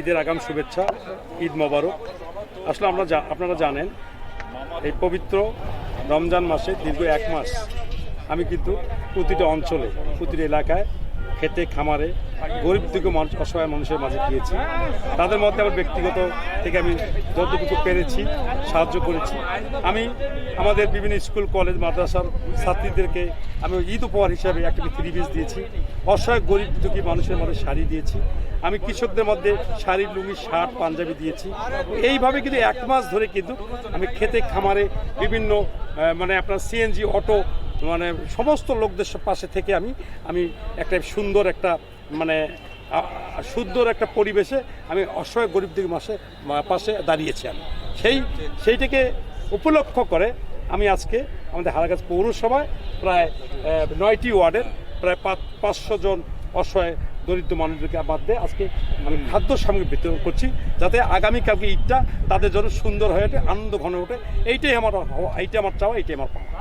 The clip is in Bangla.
ঈদের আগাম শুভেচ্ছা, ঈদ মোবারক। আসলে আমরা আপনারা জানেন, এই পবিত্র রমজান মাসে দীর্ঘ এক মাস আমি কিন্তু প্রতিটা অঞ্চলে, প্রতিটা এলাকায় খেতে, খামারে গরিব থেকে মানুষ, অসহায় মানুষের মাঝে গিয়েছি। তাদের মধ্যে আমার ব্যক্তিগত থেকে আমি যতটুকু পেরেছি, সাহায্য করেছি। আমি আমাদের বিভিন্ন স্কুল, কলেজ, মাদ্রাসার ছাত্রীদেরকে আমি ঈদ উপহার হিসাবে একটা থ্রি পিস দিয়েছি। অসহায়, গরিব দুঃখী মানুষের মধ্যে শাড়ি দিয়েছি। আমি কৃষকদের মধ্যে শাড়ি লুঙ্গি শার্ট, পাঞ্জাবি দিয়েছি। এইভাবে কিন্তু এক মাস ধরে কিন্তু আমি খেতে, খামারে বিভিন্ন মানে আপনার সিএনজি অটো মানে সমস্ত লোকদের পাশে থেকে আমি আমি একটা সুন্দর একটা মানে সুন্দর একটা পরিবেশে আমি অসহায়, গরিব গরিবদের মাসে পাশে দাঁড়িয়েছি আমি। সেই, সেইটাকে উপলক্ষ করে আমি আজকে আমাদের হারাগাছ পৌরসভায় প্রায় নয়টি ওয়ার্ডের প্রায় পাঁচ- পাঁচশো জন অসহায় দরিদ্র মানুষদেরকে বাদ দিয়ে। আজকে আমি খাদ্য সামগ্রী বিতরণ করছি, যাতে আগামীকালকে ঈদটা তাদের জন্য সুন্দর হয়ে ওঠে, আনন্দ ঘন ওঠে। এইটাই আমার এইটাই আমার চাওয়া, এইটাই আমার পাওয়া।